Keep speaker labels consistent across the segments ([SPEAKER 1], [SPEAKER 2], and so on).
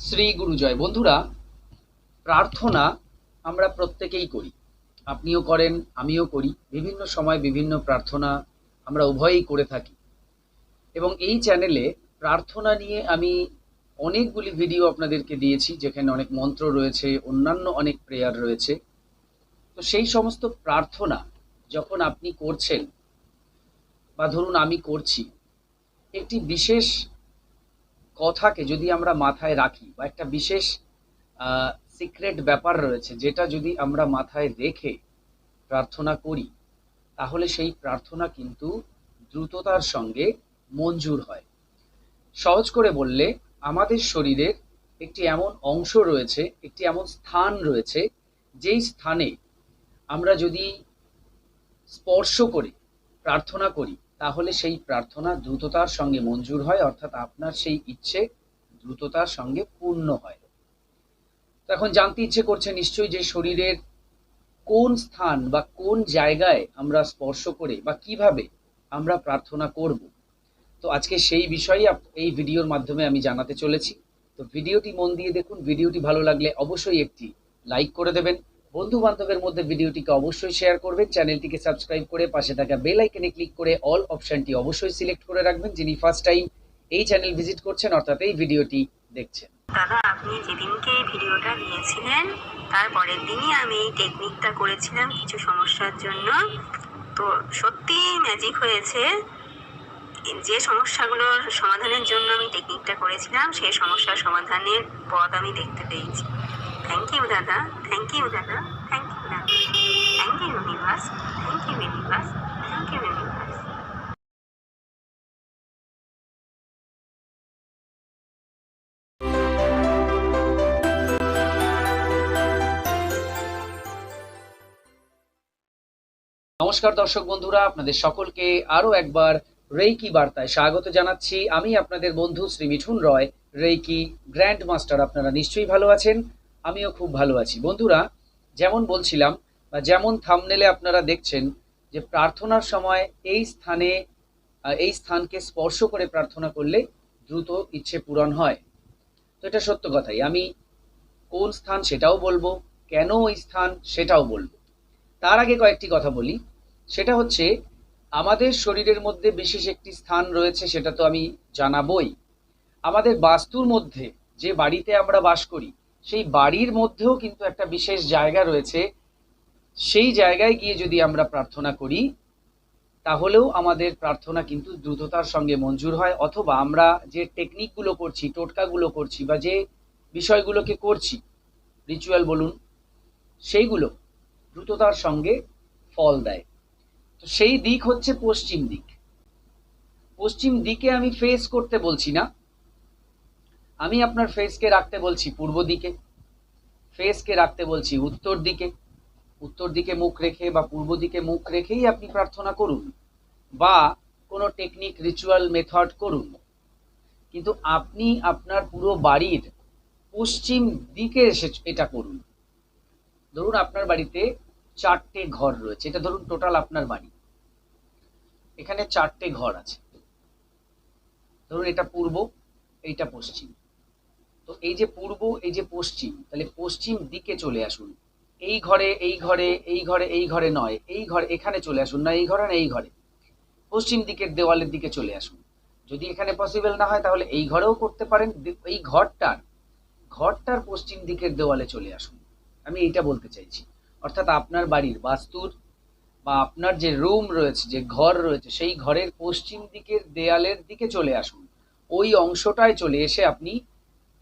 [SPEAKER 1] শ্রী গুরুজয় বন্ধুরা, প্রার্থনা আমরা প্রত্যেকেই করি। আপনিও করেন, আমিও করি। বিভিন্ন সময় বিভিন্ন প্রার্থনা আমরা উভয়ই করে থাকি। এবং এই চ্যানেলে প্রার্থনা নিয়ে আমি অনেকগুলি ভিডিও আপনাদেরকে দিয়েছি, যেখানে অনেক মন্ত্র রয়েছে, অন্যান্য অনেক প্রেয়ার রয়েছে। তো সেই সমস্ত প্রার্থনা যখন আপনি করছেন, বা ধরুন আমি করছি, একটি বিশেষ কথাকে যদি আমরা মাথায় রাখি বা একটা বিশেষ সিক্রেট ব্যাপার রয়েছে যেটা যদি আমরা মাথায় রেখে প্রার্থনা করি, তাহলে সেই প্রার্থনা কিন্তু দ্রুততার সঙ্গে মঞ্জুর হয়। সহজ করে বললে, আমাদের শরীরের একটি এমন অংশ রয়েছে, একটি এমন স্থান রয়েছে, যেই স্থানে আমরা যদি স্পর্শ করি, প্রার্থনা করি তাহলে সেই প্রার্থনা দ্রুততার সঙ্গে মঞ্জুর হয়, অর্থাৎ আপনার সেই ইচ্ছে দ্রুততার সঙ্গে পূর্ণ হয়। এখন জানতে ইচ্ছে করছে নিশ্চয়ই যে শরীরের কোন স্থান বা কোন জায়গায় আমরা স্পর্শ করে বা কীভাবে আমরা প্রার্থনা করব। তো আজকে সেই বিষয়ে এই ভিডিওর মাধ্যমে আমি জানাতে চলেছি। তো ভিডিওটি মন দিয়ে দেখুন, ভিডিওটি ভালো লাগলে অবশ্যই একটি লাইক করে দেবেন। বন্ধু বান্ধবের মধ্যে ভিডিওটিকে অবশ্যই শেয়ার করবেন। চ্যানেলটিকে সাবস্ক্রাইব করে পাশে থাকা বেল আইকনে ক্লিক করে অল অপশনটি অবশ্যই সিলেক্ট করে রাখবেন, যিনি ফার্স্ট টাইম এই চ্যানেল ভিজিট করছেন, অর্থাৎ এই ভিডিওটি দেখছেন।
[SPEAKER 2] দাদা, আপনি যেদিনকে ভিডিওটা দিয়েছিলেন, তার পরের দিনই আমি এই টেকনিকটা করেছিলাম কিছু সমস্যার জন্য। তো সত্যি ম্যাজিক হয়েছে। যে সমস্যাগুলোর সমাধানের জন্য আমি টেকনিকটা করেছিলাম, সেই সমস্যার সমাধানের পথ আমি দেখতে পেয়েছি। থ্যাংক ইউ দাদা থ্যাংক ইউ দাদা থ্যাংক ইউ দাদা thank you universe thank you universe thank you universe
[SPEAKER 1] নমস্কার দর্শক বন্ধুরা, আপনাদের সকলকে আরও একবার রেইকি বার্তায় স্বাগত জানাচ্ছি। আমি আপনাদের বন্ধু Shri Mithun Roy, reiki grand master আপনারা নিশ্চয়ই ভালো আছেন। আমিও খুব ভালো আছি। বন্ধুরা, যেমন বলছিলাম বা যেমন থামনেলে আপনারা দেখছেন যে প্রার্থনার সময় এই স্থানে এই স্থানকে স্পর্শ করে প্রার্থনা করলে দ্রুত ইচ্ছে পূরণ হয়। তো এটা সত্য কথাই। আমি কোন স্থান সেটাও বলব, কেন ওই স্থান সেটাও বলব। তার আগে কয়েকটি কথা বলি। সেটা হচ্ছে, আমাদের শরীরের মধ্যে বিশেষ একটি স্থান রয়েছে, সেটা তো আমি জানাবই। আমাদের বাস্তুর মধ্যে যে বাড়িতে আমরা বাস করি সেই বাড়ির মধ্যেও কিন্তু একটা বিশেষ জায়গা রয়েছে। সেই জায়গায় গিয়ে যদি আমরা প্রার্থনা করি, তাহলেও আমাদের প্রার্থনা কিন্তু দ্রুততার সঙ্গে মঞ্জুর হয়। অথবা আমরা যে টেকনিকগুলো করছি, টোটকাগুলো করছি বা যে বিষয়গুলোকে করছি রিচুয়াল বলুন, সেইগুলো দ্রুততার সঙ্গে ফল দেয়। তো সেই দিক হচ্ছে পশ্চিম দিক। পশ্চিম দিকে আমি ফেস করতে বলছি না। আমি আপনার ফেসকে রাখতে বলছি পূর্ব দিকে। ফেসকে রাখতে বলছি উত্তর দিকে। উত্তর দিকে মুখ রেখে বা পূর্ব দিকে মুখ রেখেই আপনি প্রার্থনা করুন বা কোনো টেকনিক রিচুয়াল মেথড করুন। কিন্তু আপনি আপনার পুরো বাড়ির পশ্চিম দিকে এসে এটা করুন। ধরুন আপনার বাড়িতে চারটে ঘর রয়েছে, এটা ধরুন টোটাল আপনার বাড়ি। এখানে চারটে ঘর আছে। ধরুন এটা পূর্ব, এইটা পশ্চিম। তো এই যে পূর্ব, এই যে পশ্চিম, তাহলে পশ্চিম দিকে চলে আসুন। এই ঘরে এই ঘরে এই ঘরে এই ঘরে নয়, এই ঘরে এখানে চলে আসুন, না এই ঘরে না এই ঘরে। পশ্চিম দিকের দেওয়ালের দিকে চলে আসুন। যদি এখানে পসিবল না হয়, তাহলে এই ঘরেও করতে পারেন। এই ঘরটার ঘরটার পশ্চিম দিকের দেওয়ালে চলে আসুন। আমি এইটা বলতে চাইছি। অর্থাৎ আপনার বাড়ির বাস্তুর বা আপনার যে রুম রয়েছে, যে ঘর রয়েছে, সেই ঘরের পশ্চিম দিকের দেয়ালের দিকে চলে আসুন। ওই অংশটায় চলে এসে আপনি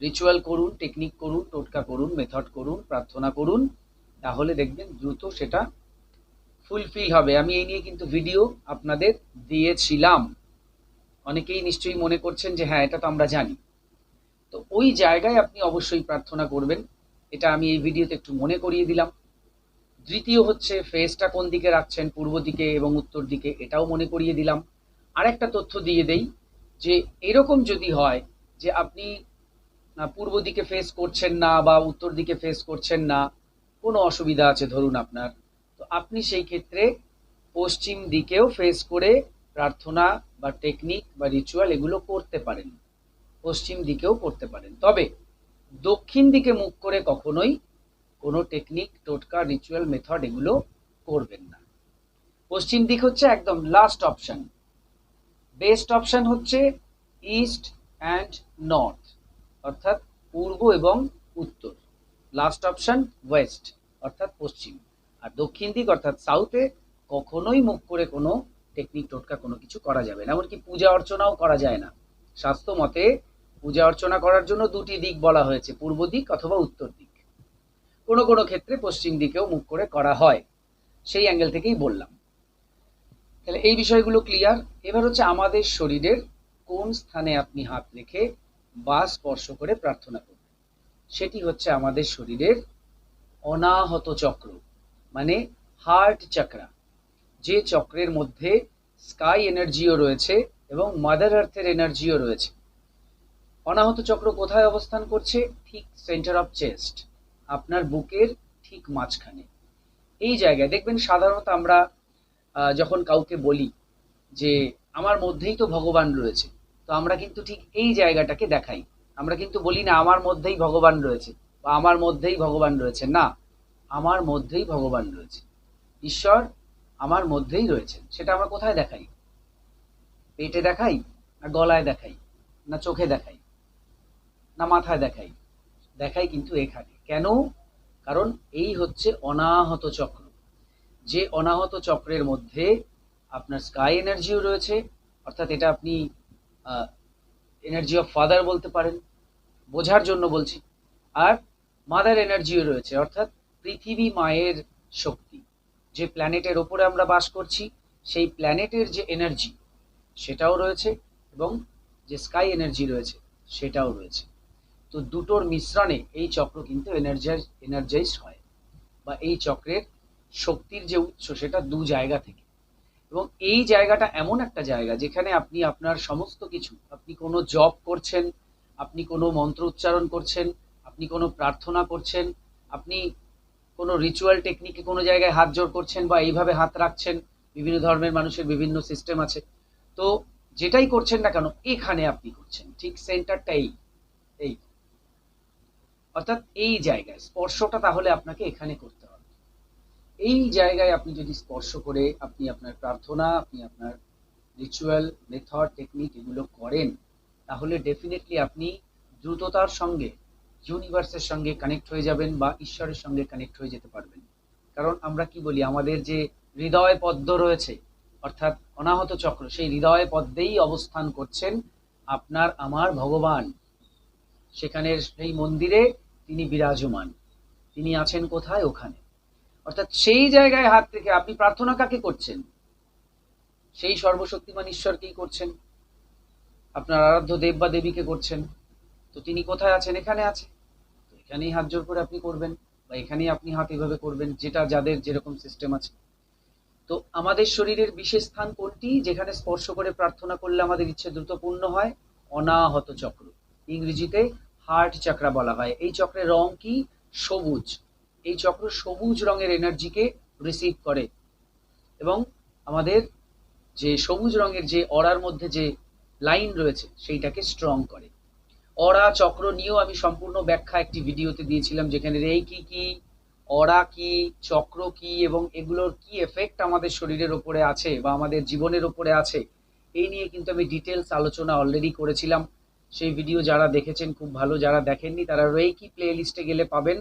[SPEAKER 1] রিচুয়াল করুন টেকনিক করুন, টোটকা করুন মেথড করুন, প্রার্থনা করুন, তাহলে দেখবেন দ্রুত সেটা ফুলফিল হবে। আমি এই নিয়ে কিন্তু ভিডিও আপনাদের দিয়েছিলাম। অনেকেই নিশ্চয়ই মনে করছেন যে হ্যাঁ এটা তো আমরা জানি। তো ওই জায়গায় আপনি অবশ্যই প্রার্থনা করবেন। এটা আমি এই ভিডিওতে একটু মনে করিয়ে দিলাম। দ্বিতীয় হচ্ছে ফেসটা কোন দিকে রাখছেন, পূর্ব দিকে এবং উত্তর দিকে, এটাও মনে করিয়ে দিলাম। আর একটা তথ্য দিয়ে দেই যে এরকম যদি হয় যে আপনি পূর্ব দিকে ফেস করছেন না বা উত্তর দিকে ফেস করছেন না, কোনো অসুবিধা আছে ধরুন আপনার? তো আপনি সেই ক্ষেত্রে পশ্চিম দিকেও ফেস করে প্রার্থনা বা টেকনিক বা রিচুয়াল এগুলো করতে পারেন। পশ্চিম দিকেও করতে পারেন। তবে দক্ষিণ দিকে মুখ করে কখনোই কোনো টেকনিক টোটকা রিচুয়াল মেথড এগুলো করবেন না। পশ্চিম দিক হচ্ছে একদম লাস্ট অপশন বেস্ট অপশান হচ্ছে ইস্ট অ্যান্ড নর্থ অর্থাৎ পূর্ব এবং উত্তর। লাস্ট অপশন ওয়েস্ট অর্থাৎ পশ্চিম। আর দক্ষিণ দিক, অর্থাৎ সাউথে কখনোই মুখ করে কোনো টেকনিক টোটকা কোনো কিছু করা যাবে না। এমনকি পূজা অর্চনাও করা যায় না। স্বাস্থ্য মতে পূজা অর্চনা করার জন্য দুটি দিক বলা হয়েছে, পূর্ব দিক অথবা উত্তর দিক। কোনো কোনো ক্ষেত্রে পশ্চিম দিকেও মুখ করে করা হয়। সেই অ্যাঙ্গেল থেকেই বললাম। তাহলে এই বিষয়গুলো ক্লিয়ার এবার হচ্ছে আমাদের শরীরের কোন স্থানে আপনি হাত রেখে বা স্পর্শ করে প্রার্থনা করবেন সেটি হচ্ছে আমাদের শরীরের অনাহত চক্র মানে হার্ট চক্রা। যে চক্রের মধ্যে স্কাই এনার্জিও রয়েছে এবং মাদার আর্থের এনার্জিও রয়েছে। অনাহত চক্র কোথায় অবস্থান করছে? ঠিক সেন্টার অফ চেস্ট, আপনার বুকের ঠিক মাঝখানে। এই জায়গায় দেখবেন সাধারণত আমরা যখন কাউকে বলি যে, আমার মধ্যেই তো ভগবান রয়েছে। তো আমরা কিন্তু ঠিক এই জায়গাটাকে দেখাই। আমরা কিন্তু বলি না, আমার মধ্যেই ভগবান রয়েছে বা, আমার মধ্যেই ভগবান রয়েছে না, আমার মধ্যেই ভগবান রয়েছে ঈশ্বর আমার মধ্যেই রয়েছে সেটা আমরা কোথায় দেখাই? পেটে দেখাই না গলায় দেখাই না চোখে দেখাই না মাথায় দেখাই? দেখাই কিন্তু এখানে। কেন? কারণ এই হচ্ছে অনাহত চক্র। যে অনাহত চক্রের মধ্যে আপনার স্কাই এনার্জিও রয়েছে, অর্থাৎ এটা আপনি এনার্জি অফ ফাদার বলতে পারেন, বোঝার জন্য বলছি। আর মাদার এনার্জিও রয়েছে, অর্থাৎ পৃথিবী মায়ের শক্তি। যে প্ল্যানেটের ওপরে আমরা বাস করছি, সেই প্ল্যানেটের যে এনার্জি সেটাও রয়েছে এবং যে স্কাই এনার্জি রয়েছে, সেটাও রয়েছে। তো দুটোর মিশ্রণে এই চক্র কিন্তু এনার্জাইজ এনার্জাইজড হয়। বা এই চক্রের শক্তির যে উৎস, সেটা দু জায়গা থেকে। এবং এই জায়গাটা এমন একটা জায়গা যেখানে আপনি আপনার সমস্ত কিছু, আপনি কোনো জব করছেন, আপনি কোনো মন্ত্র উচ্চারণ করছেন, আপনি কোনো প্রার্থনা করছেন, আপনি কোনো রিচুয়াল টেকনিকে কোনো জায়গায় হাত জোর করছেন বা এইভাবে হাত রাখছেন, বিভিন্ন ধর্মের মানুষের বিভিন্ন সিস্টেম আছে। তো যেটাই করছেন না কেন, এখানে আপনি করছেন, ঠিক সেন্টারটা এই এই। অর্থাৎ এই জায়গায় স্পর্শটা তাহলে আপনাকে এখানে করতে হবে। এই জায়গায় আপনি যদি স্পর্শ করে আপনি আপনার প্রার্থনা, আপনি আপনার রিচুয়াল মেথড টেকনিক এগুলো করেন, তাহলে ডেফিনেটলি আপনি দ্রুততার সঙ্গে ইউনিভার্সের সঙ্গে কানেক্ট হয়ে যাবেন বা ঈশ্বরের সঙ্গে কানেক্ট হয়ে যেতে পারবেন। কারণ আমরা কি বলি, আমাদের যে হৃদয় পদ্ম রয়েছে, অর্থাৎ অনাহত চক্র, সেই হৃদয় পদ্মেই অবস্থান করছেন আপনার, আমার ভগবান। সেখানের সেই মন্দিরে তিনি বিরাজমান। তিনি আছেন কোথায়? ওখানে। অর্থাৎ সেই জায়গায় হাত থেকে আপনি প্রার্থনা কাকে করছেন? সেই সর্বশক্তিমান ঈশ্বরকেই করছেন। আপনার আরাধ্য দেব বা দেবীকে করছেন। তো তিনি কোথায় আছেন? এখানে আছে। তো এখানেই হাত জোর করে আপনি করবেন বা এখানেই আপনি হাত এভাবে করবেন, যেটা যাদের যেরকম সিস্টেম আছে। তো আমাদের শরীরের বিশেষ স্থান কোনটি? যেখানে স্পর্শ করে প্রার্থনা করলে আমাদের ইচ্ছে দ্রুত পূর্ণ হয়, অনাহত চক্র। ইংরেজিতে হার্ট চক্রা বলা হয়। এই চক্রের রং কি? সবুজ। এই চক্র সবুজ রঙের এনার্জিকে রিসিভ করে। এবং আমাদের যে সবুজ রঙের যে অরার মধ্যে যে লাইন রয়েছে, সেইটাকে স্ট্রং করে। অরা চক্র নিয়েও আমি সম্পূর্ণ ব্যাখ্যা একটি ভিডিওতে দিয়েছিলাম, যেখানে রেই কি কি, অরা কি, চক্র কি, এবং এগুলোর কি এফেক্ট আমাদের শরীরের ওপরে আছে বা আমাদের জীবনের ওপরে আছে, এই নিয়ে কিন্তু আমি ডিটেলস আলোচনা অলরেডি করেছিলাম। সেই ভিডিও যারা দেখেছেন, খুব ভালো যারা দেখেননি, তারা রেইকি প্লে লিস্টে গেলে পাবেন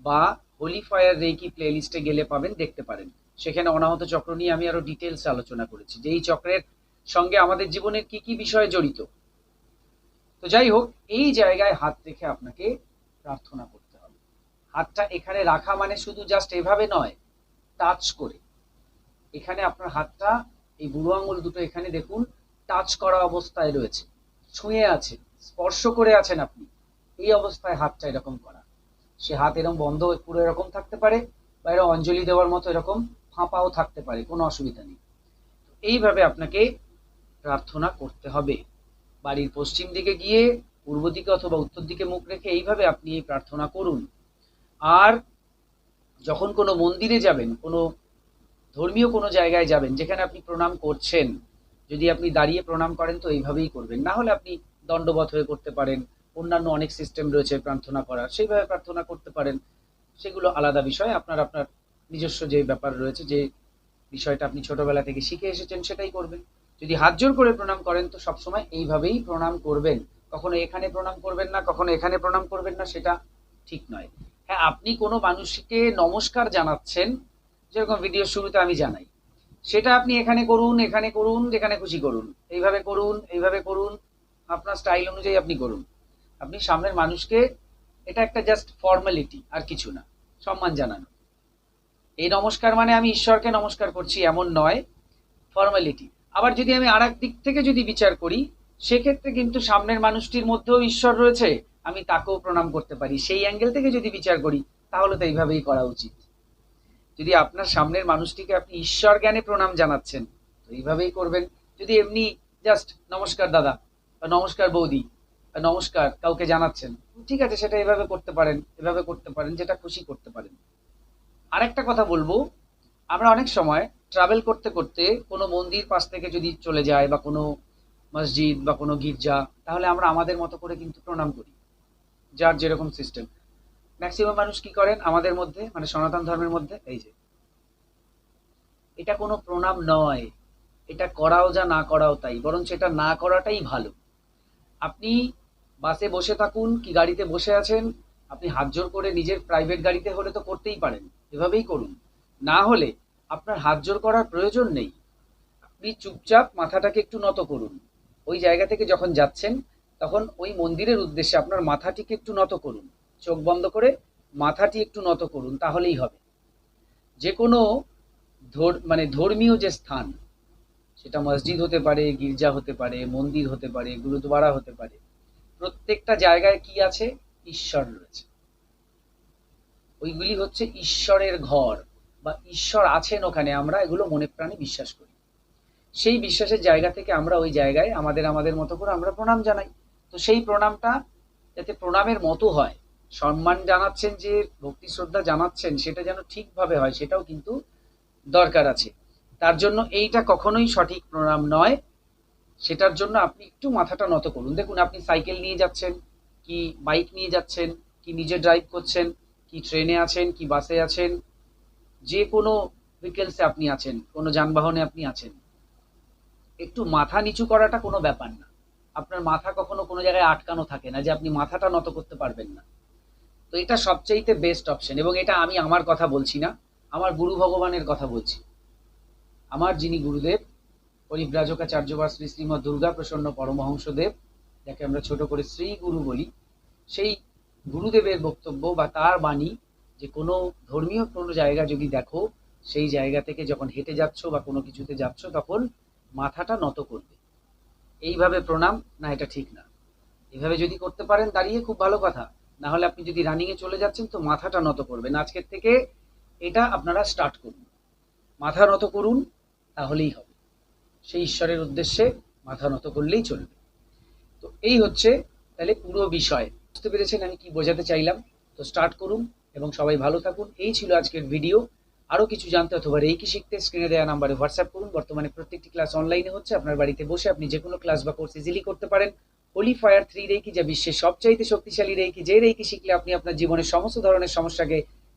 [SPEAKER 1] বা হোলি ফায়ার রেইকি প্লে লিস্টে গেলে পাবেন, দেখতে পারেন। সেখানে অনাহত চক্র নিয়ে আমি আরও ডিটেলস আলোচনা করেছি যে এই চক্রের সঙ্গে আমাদের জীবনের কি কি বিষয় জড়িত। তো যাই হোক, এই জায়গায় হাত রেখে আপনাকে প্রার্থনা করতে হবে। হাতটা এখানে রাখা মানে শুধু জাস্ট এভাবে নয় টাচ করে। এখানে আপনার হাতটা, এই বুড়ো আঙুল দুটো এখানে দেখুন টাচ করা অবস্থায় রয়েছে। ছুঁয়ে আছে স্পর্শ করে আছেন আপনি। এই অবস্থায় হাতটা এরকম করা। সে হাত এরকম বন্ধ পুরো এরকম থাকতে পারে বা এরকম অঞ্জলি দেওয়ার মতো এরকম ফাঁপাও থাকতে পারে, কোনো অসুবিধা নেই। এইভাবে আপনাকে প্রার্থনা করতে হবে। বাড়ির পশ্চিম দিকে গিয়ে, পূর্ব দিকে অথবা উত্তর দিকে মুখ রেখে এইভাবে আপনি এই প্রার্থনা করুন। আর যখন কোনো মন্দিরে যাবেন, কোনো ধর্মীয় কোনো জায়গায় যাবেন, যেখানে আপনি প্রণাম করছেন, যদি আপনি দাঁড়িয়ে প্রণাম করেন তো এইভাবেই করবেন। না হলে আপনি দণ্ডবধ হয়ে করতে পারেন। অন্যান্য অনেক সিস্টেম রয়েছে প্রার্থনা করার, সেইভাবে প্রার্থনা করতে পারেন। সেগুলো আলাদা বিষয়। আপনার আপনার নিজস্ব যে ব্যাপার রয়েছে, যে বিষয়টা আপনি ছোটবেলা থেকে শিখে এসেছেন, সেটাই করবেন। যদি হাত জোর করে প্রণাম করেন, তো সবসময় এইভাবেই প্রণাম করবেন। কখনো এখানে প্রণাম করবেন না, কখনো এখানে প্রণাম করবেন না, সেটা ঠিক নয়। হ্যাঁ আপনি কোনো মানুষকে নমস্কার জানাচ্ছেন, যেরকম ভিডিও শুরুতে আমি জানাই, সেটা আপনি এখানে করুন এখানে করুন, যেখানে খুশি করুন। এইভাবে করুন এইভাবে করুন, আপনার স্টাইল অনুযায়ী আপনি করুন। আপনি সামনের মানুষকে, এটা একটা জাস্ট ফর্মালিটি আর কিছু না, সম্মান জানানো। এই নমস্কার মানে আমি ঈশ্বরকে নমস্কার করছি, এমন নয় ফর্মালিটি আবার যদি আমি আর দিক থেকে যদি বিচার করি, সেক্ষেত্রে কিন্তু সামনের মানুষটির মধ্যেও ঈশ্বর রয়েছে, আমি তাকেও প্রণাম করতে পারি। সেই অ্যাঙ্গেল থেকে যদি বিচার করি, তাহলে তো এইভাবেই করা উচিত। যদি আপনার সামনের মানুষটিকে আপনি ঈশ্বর জ্ঞানে প্রণাম জানাচ্ছেন, তো এইভাবেই করবেন। যদি এমনি জাস্ট নমস্কার দাদা বা নমস্কার বৌদি নমস্কার, কাউকে জানাচ্ছেন। ঠিক আছে, সেটা এভাবে করতে পারেন, এভাবে করতে পারেন, যেটা খুশি করতে পারেন। আরেকটা কথা বলব, আমরা অনেক সময় ট্রাভেল করতে করতে কোনো মন্দির পাশ থেকে যদি চলে যায় বা কোনো মসজিদ বা কোনো গির্জা, তাহলে আমরা আমাদের মতো করে কিন্তু প্রণাম করি, যার যেরকম সিস্টেম ম্যাক্সিমাম মানুষ কি করেন? আমাদের মধ্যে মানে সনাতন ধর্মের মধ্যে, এই যে। এটা কোনো প্রণাম নয়, এটা করাও যা না করাও তাই বরং সেটা না করাটাই ভালো। আপনি বাসে বসে থাকুন কি গাড়িতে বসে আছেন? আপনি হাত জোর করে নিজের প্রাইভেট গাড়িতে হলে তো করতেই পারেন, এভাবেই করুন। না হলে আপনার হাত জোর করার প্রয়োজন নেই। আপনি চুপচাপ মাথাটাকে একটু নত করুন। ওই জায়গা থেকে যখন যাচ্ছেন, তখন ওই মন্দিরের উদ্দেশ্যে আপনার মাথাটিকে একটু নত করুন। চোখ বন্ধ করে মাথাটি একটু নত করুন, তাহলেই হবে। যে কোনো মানে ধর্মীয় যে স্থান, সেটা মসজিদ হতে পারে, গির্জা হতে পারে, মন্দির হতে পারে গুরুদ্বারা হতে পারে প্রত্যেকটা জায়গায় কি আছে? ঈশ্বর রয়েছে। ওইগুলি হচ্ছে ঈশ্বরের ঘর বা ঈশ্বর আছেন ওখানে, আমরা এগুলো মনে প্রাণে বিশ্বাস করি। সেই বিশ্বাসের জায়গা থেকে আমরা ওই জায়গায় আমাদের আমাদের মতো করে আমরা প্রণাম জানাই। তো সেই প্রণামটা যাতে প্রণামের মতো হয়, সম্মান জানাচ্ছেন যে, ভক্তি শ্রদ্ধা জানাচ্ছেন, সেটা যেন ঠিকভাবে হয়, সেটাও কিন্তু দরকার আছে। তার জন্য এইটা কখনোই সঠিক প্রণাম নয়। সেটার জন্য আপনি একটু মাথাটা নত করুন। দেখুন, আপনি সাইকেল নিয়ে যাচ্ছেন, কি বাইক নিয়ে যাচ্ছেন, কি নিজে ড্রাইভ করছেন, কি ট্রেনে আছেন, কি বাসে আছেন, যে কোনো ভেহিকেলসে আপনি আছেন, কোনো যানবাহনে আপনি আছেন। একটু মাথা নিচু করাটা কোনো ব্যাপার না। আপনার মাথা কখনো কোনো জায়গায় আটকানো থাকে না যে আপনি মাথাটা নত করতে পারবেন না। তো এটা সবচাইতে বেস্ট অপশন এবং এটা আমি আমার কথা বলছি না, আমার গুরু ভগবানের কথা বলছি। আমার যিনি গুরুদেব পরিব্রাজকাচার্য বা শ্রী শ্রীমৎ দুর্গা প্রসন্ন পরমহংসদেব, যাকে আমরা ছোট করে শ্রী গুরু বলি, সেই গুরুদেবের বক্তব্য বা তার বাণী যে কোনো ধর্মীয় কোনো জায়গা যদি দেখো, সেই জায়গা থেকে যখন হেঁটে যাচ্ছ বা কোনো কিছুতে যাচ্ছ, তখন মাথাটা নত করবে। এইভাবে প্রণাম, না, এটা ঠিক না। এভাবে যদি করতে পারেন, দাঁড়িয়ে খুব ভালো কথা। না হলে আপনি যদি রানিংয়ে চলে যাচ্ছেন, তো মাথাটা নত করবেন আজকের থেকে এটা আপনারা স্টার্ট করুন। মাথা নত করুন, তাহলেই হবে। সেই ঈশ্বরের উদ্দেশ্যে মাথা নত করলেই চলবে। তো এই হচ্ছে তাহলে পুরো বিষয়। বুঝতে পেরেছেন আমি কি বোঝাতে চাইলাম? তো স্টার্ট করুন এবং সবাই ভালো থাকুন। এই ছিল আজকের ভিডিও আরও কিছু জানতে অথবা রেকি শিখতে স্ক্রিনে দেওয়া নাম্বারে হোয়াটসঅ্যাপ করুন। বর্তমানে প্রত্যেকটি ক্লাস অনলাইনে হচ্ছে। আপনার বাড়িতে বসে আপনি যে কোনো ক্লাস বা কোর্স ইজিলি করতে পারেন। হোলি ফায়ার থ্রি রেকি যা বিশ্বের সবচাইতে শক্তিশালী রেকি যে রেকি শিখলে আপনি আপনার জীবনের সমস্ত ধরনের সমস্যাকে